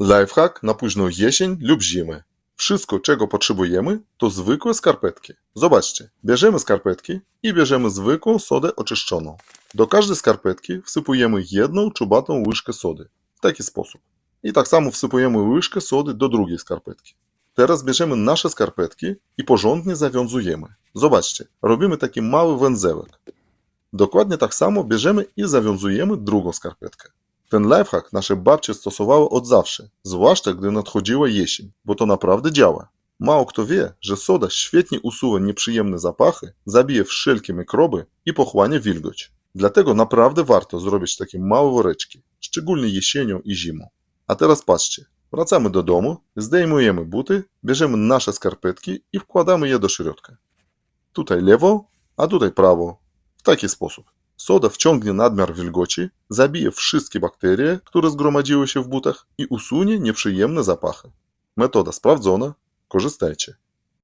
Lifehack na późną jesień lub zimę. Wszystko, czego potrzebujemy, to zwykłe skarpetki. Zobaczcie, bierzemy skarpetki i bierzemy zwykłą sodę oczyszczoną. Do każdej skarpetki wsypujemy jedną czubatą łyżkę sody. W taki sposób. I tak samo wsypujemy łyżkę sody do drugiej skarpetki. Teraz bierzemy nasze skarpetki i porządnie zawiązujemy. Zobaczcie, robimy taki mały węzełek. Dokładnie tak samo bierzemy i zawiązujemy drugą skarpetkę. Ten lifehack nasze babcie stosowały od zawsze, zwłaszcza gdy nadchodziła jesień, bo to naprawdę działa. Mało kto wie, że soda świetnie usuwa nieprzyjemne zapachy, zabija wszelkie mikroby i pochłania wilgoć. Dlatego naprawdę warto zrobić takie małe woreczki, szczególnie jesienią i zimą. A teraz patrzcie, wracamy do domu, zdejmujemy buty, bierzemy nasze skarpetki i wkładamy je do środka. Tutaj lewo, a tutaj prawo. W taki sposób. Soda wciągnie nadmiar wilgoci, zabije wszystkie bakterie, które zgromadziły się w butach i usunie nieprzyjemne zapachy. Metoda sprawdzona, korzystajcie.